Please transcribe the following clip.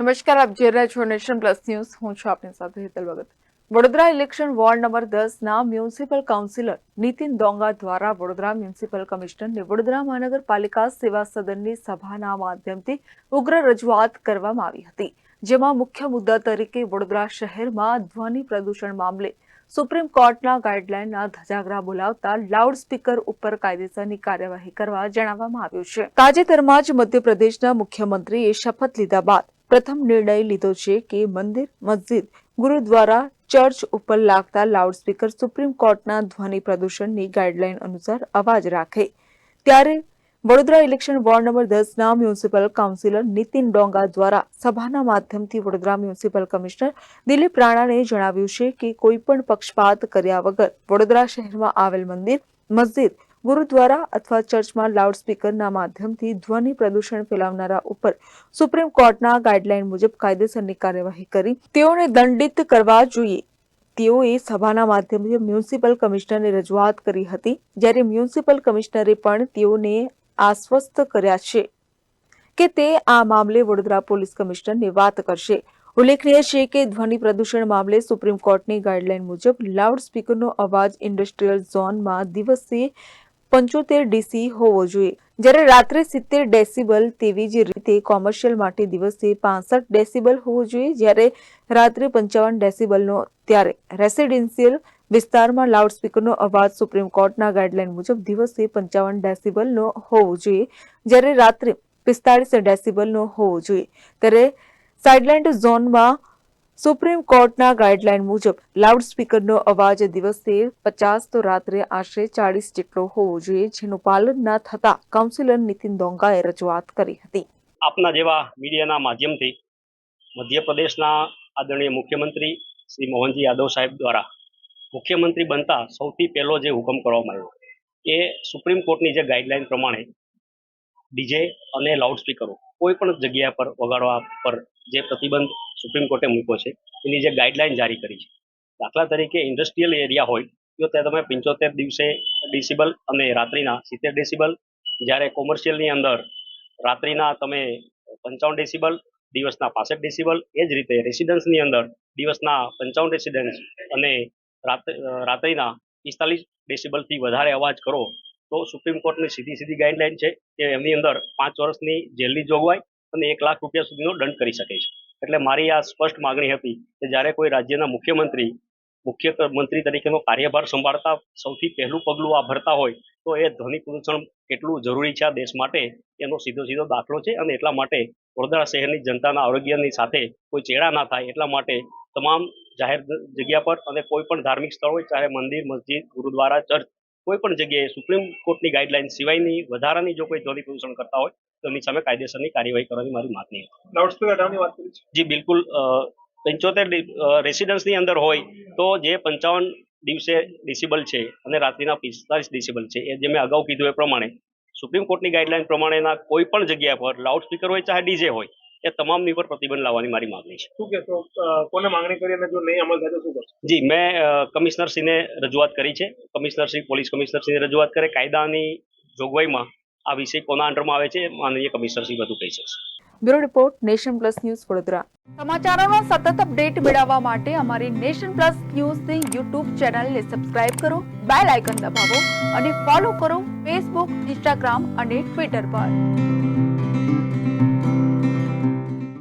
નમસ્કાર, આપ જોઈ રહ્યા છો નેશન પ્લસ ન્યૂઝ. હું છું આપની સાથે Hetal Bhagat. Vadodara election ward number દસના મ્યુનિસિપલ કાઉન્સિલર નીતિન દોંગા દ્વારા વડોદરા મ્યુનિસિપલ કમિશનરને વડોદરા મહાનગરપાલિકા સેવા સદનની સભાના માધ્યમથી ઉગ્ર રજૂઆત કરવામાં આવી હતી, જેમાં મુખ્ય મુદ્દા તરીકે વડોદરા શહેરમાં ધ્વનિ પ્રદૂષણ મામલે સુપ્રીમ કોર્ટના ગાઈડલાઈનના ધજાગરા બોલાવતા લાઉડ સ્પીકર ઉપર કાયદેસરની કાર્યવાહી કરવા જણાવવામાં આવ્યું છે. તાજેતરમાં જ મધ્યપ્રદેશના મુખ્યમંત્રીએ શપથ લીધા બાદ પ્રથમ નિર્ણય લીધો છે કે મંદિર, મસ્જિદ, ગુરુદ્વારા, ચર્ચ ઉપર લાગતા લાઉડસ્પીકર સુપ્રીમ કોર્ટના ધ્વનિ પ્રદૂષણની ગાઈડલાઈન અનુસાર અવાજ રાખે. ત્યારે વડોદરા ઇલેક્શન વોર્ડ નંબર દસના મ્યુનિસિપલ કાઉન્સિલર નીતિન ડોંગા દ્વારા સભાના માધ્યમથી વડોદરા મ્યુનિસિપલ કમિશનર દિલીપ રાણાને જણાવ્યું છે કે કોઈ પણ પક્ષપાત કર્યા વગર વડોદરા શહેરમાં આવેલ મંદિર, મસ્જિદ ગુરુદ્વારા અથવા ચર્ચમાં લાઉડસ્પીકરના માધ્યમથી ધ્વનિ પ્રદૂષણ ફેલાવનારા ઉપર સુપ્રીમ કોર્ટના ગાઈડલાઈન મુજબ કાયદેસરની કાર્યવાહી કરી. તેઓને દંડિત કરવા જોઈએ. તેઓએ સભાના માધ્યમથી મ્યુનિસિપલ કમિશનરને રજૂઆત કરી હતી. જ્યારે મ્યુનિસિપલ કમિશનરે પણ તેઓને આશ્વસ્ત કર્યા છે કે તે આ મામલે વડોદરા પોલીસ કમિશનરને વાત કરશે. ઉલ્લેખનીય છે કે ધ્વનિ પ્રદૂષણ મામલે સુપ્રીમ કોર્ટની ગાઈડલાઈન મુજબ લાઉડ સ્પીકરનો અવાજ ઇન્ડસ્ટ્રીયલ ઝોનમાં દિવસે પંચોતેર ડીસી હોવો જોઈએ. જ્યારે રાત્રે સિત્તેર ડેસિબલ તેવી જ રીતે કોમર્શિયલ માટે દિવસે પાસઠ ડેસિબલ હોવો જોઈએ, જ્યારે રાત્રે પંચાવન ડેસિબલનો ત્યારે રેસિડેન્શિયલ વિસ્તારમાં લાઉડસ્પીકરનો અવાજ સુપ્રીમ કોર્ટના ગાઈડલાઈન મુજબ દિવસે પંચાવન ડેસિબલનો હોવો જોઈએ. જ્યારે રાત્રે પિસ્તાળીસ ડેસિબલનો હોવો જોઈએ. ત્યારે સાઇડલેન્ડ ઝોનમાં સુપ્રીમ કોર્ટના ગાઈડલાઈન મુજબ લાઉડસ્પીકરનો અવાજ દિવસે પચાસ તો રાત્રે આશરે ચાળીસ જેટલો હોવો જોઈએ, જેનું પાલન ન થતા કાઉન્સિલર નીતિન દોંગાએ રજૂઆત કરી હતી. આપના જેવા મીડિયાના માધ્યમથી મધ્યપ્રદેશના આદરણીય મુખ્યમંત્રી શ્રી મોહનજી યાદવ સાહેબ દ્વારા મુખ્યમંત્રી બનતા સૌથી પહેલો જે હુકમ કરવામાં આવ્યો એ સુપ્રીમ કોર્ટની જે ગાઈડલાઈન પ્રમાણે ડીજે અને લાઉડસ્પીકરો કોઈ પણ જગ્યા પર વગાડવા પર જે પ્રતિબંધ સુપ્રીમ કોર્ટે મૂક્યો છે. એની જે ગાઈડલાઈન જારી કરી છે. દાખલા તરીકે ઇન્ડસ્ટ્રીયલ એરિયા હોય, તો ત્યાં તમે પંચોતેર દિવસે ડિસિબલ અને રાત્રિના સિત્તેર ડેસિબલ જ્યારે કોમર્શિયલની અંદર રાત્રિના તમે પંચાવન ડેસિબલ દિવસના પાસઠ ડેસિબલ એ જ રીતે રેસિડન્સની અંદર દિવસના પંચાવન રેસિડન્સ અને રાત- રાત્રિના પિસ્તાલીસ ડેસિબલથી વધારે અવાજ કરો, તો સુપ્રીમ કોર્ટની સીધી સીધી ગાઈડલાઈન છે કે એમની અંદર પાંચ વર્ષની જેલની જોગવાઈ અને એક લાખ રૂપિયા સુધીનો દંડ કરી શકે છે. એટલે મારી આ સ્પષ્ટ માગણી હતી કે જ્યારે કોઈ રાજ્યના મુખ્યમંત્રી મુખ્યમંત્રી મંત્રી તરીકેનો કાર્યભાર સંભાળતા સૌથી પહેલું પગલું આ ભરતા હોય, તો એ ધ્વનિ પ્રદૂષણ કેટલું જરૂરી છે આ દેશ માટે? એનો સીધો સીધો દાખલો છે અને એટલા માટે વડોદરા શહેરની જનતાના આરોગ્યની સાથે કોઈ ચેડા ના થાય એટલા માટે તમામ જાહેર જગ્યા પર અને કોઈ પણ ધાર્મિક સ્થળ હોય, ચાહે મંદિર, મસ્જિદ, ગુરુદ્વારા, ચર્ચ કોઈ પણ જગ્યાએ સુપ્રીમ કોર્ટની ગાઈડલાઈન સિવાયની વધારાની જો કોઈ ધ્વનિ પ્રદૂષણ કરતા હોય તો એની સામે કાયદેસરની કાર્યવાહી કરવાની મારી માગણી હતી લાઉડસ્પીકર વાત કરી જી બિલકુલ પંચોતેર રેસિડન્સની અંદર હોય તો જે પંચાવન દિવસે ડિસિબલ છે અને રાત્રિના પિસ્તાલીસ ડિસિબલ છે એ જે મેં અગાઉ કીધું એ પ્રમાણે સુપ્રીમ કોર્ટની ગાઈડલાઈન પ્રમાણેના કોઈ પણ જગ્યા પર લાઉડસ્પીકર હોય ચાહે ડીજે હોય એ તમામની પર પ્રતિબંધ લાવવાની મારી માંગણી છે. શું કહેશો? કોને માંગણી કરી અને જો નહીં અમલ થાય તો શું કરશો? જી મેં કમિશનરશ્રીને રજૂઆત કરી છે. કમિશનરશ્રી પોલીસ કમિશનરશ્રીને રજૂઆત કરે. કાયદાની જોગવાઈમાં આ વિષય કોના અંડરમાં આવે છે માનનીય કમિશનરશ્રી બધું કહી શકશે. Bureau report nation plus news Vadodara. સમાચારોનો સતત અપડેટ મેળવવા માટે અમારી નેશન પ્લસ ન્યૂઝની યુટ્યુબ ચેનલને સબસ્ક્રાઇબ કરો બેલ આઇકન દબાવો અને ફોલો કરો ફેસબુક ઇન્સ્ટાગ્રામ અને ટ્વિટર પર.